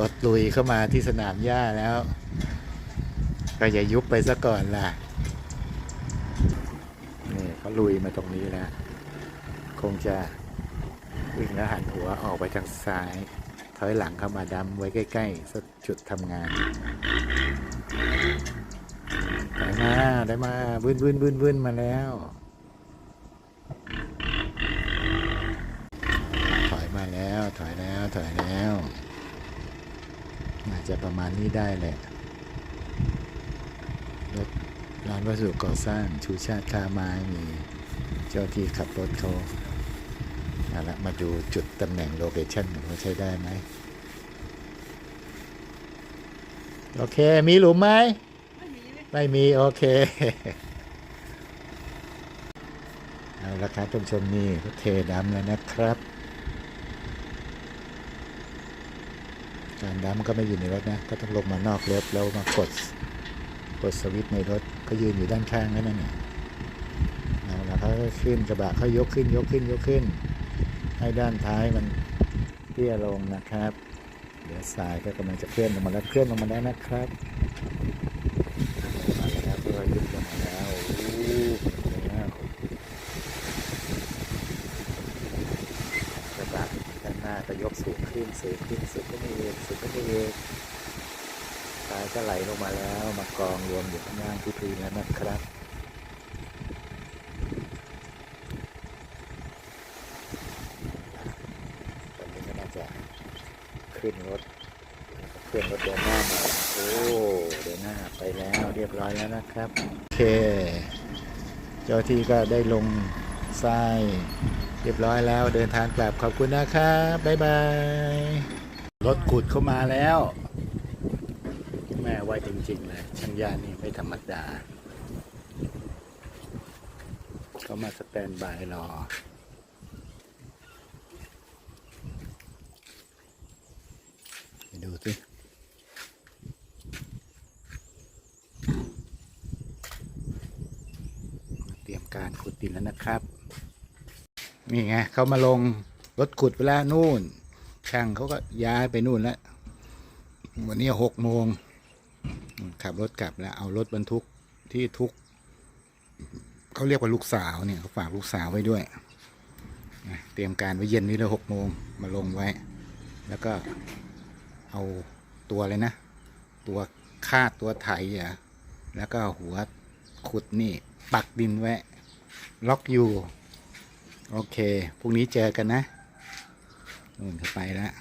รถลุยเข้ามาที่สนามหญ้าแล้ว ก็อย่ายุบไปซะก่อนล่ะ นี่เขาลุยมาตรงนี้แล้ว คงจะวิ่งแล้วหันหัวออกไปทางซ้าย ถอยหลังเข้ามาดำไว้ใกล้ๆสักจุดทำงานได้มาได้มาบึ้นบึ้นบึ้นบึ้นมาแล้ว ถอยมาแล้ว ถอยแล้ว ถอยแล้ว น่าจะประมาณนี้ได้แหละรถร้านวัสดุก่อสร้างชูชาติค้าไม้มีเจ้าที่ขับรถเขาเอาละมาดูจุดตำแหน่งโลเคชั่นว่าใช้ได้ไหมโอเค มีหลุมไหม ไม่มี โอเค เอาละครับท่านผู้ชมนี่ก็เทดำแล้วนะครับ การดำก็ไม่อยู่ในรถนะ ก็ต้องลงมานอกรถแล้วมากดกดสวิตช์ในรถก็ยืนอยู่ด้านข้างนั่นน่ะเอาละเขาขึ้นกระบะเขายกขึ้นยกขึ้นยกขึ้น ให้ด้านท้ายมันเตี้ยลงนะครับ เดี๋ยวสายก็กำลังจะเคลื่อนลงมาแล้วเคลื่อนลงมาแล้วนะครับมาแล้วก็ยุบลงมาแล้วอู้แล้วกระบะด้า น้าก็ยกสูงขึ้นสูงขึ้นสูงขึ้นอีกสูงขึ้นอีกสายก็ไหลลงมาแล้วมากองรวมอยู่ข้างล่างที่พื้นแล้วนะครับตอนนี้ก็น่าจะขึ้นรถเคลื่อนรถเดินหน้ามาโอ้เดินหน้าไปแล้วเรียบร้อยแล้วนะครับ โอเค เจ้าที่ก็ได้ลง ทรายเรียบร้อยแล้วเดินทางกลับขอบคุณนะครับบ๊ายบายรถขุดเข้ามาแล้ว แม่ไว้จริงๆเลยช่างยานี่ไม่ธรรมดาเขามาสแตนบายรอไปดูสิเตรียมการขุดดินแล้วนะครับ นี่ไงเขามาลงรถขุดไปแล้วนู่น ช่างเขาก็ย้ายไปนู่นแล้ว วันนี้หกโมงขับรถกลับแล้ว เอารถบรรทุกที่ทุก เขาเรียกว่าลูกสาวเนี่ยเขาฝากลูกสาวไว้ด้วย เตรียมการไว้เย็นนี้เลยหกโมงมาลงไว้ แล้วก็เอาตัวเลยนะ ตัวคาดตัวไถอะแล้วก็หัวขุดนี่ ปักดินไว้ ล็อกอยู่ โอเค พรุ่งนี้เจอกันนะนู่นไปแล้ว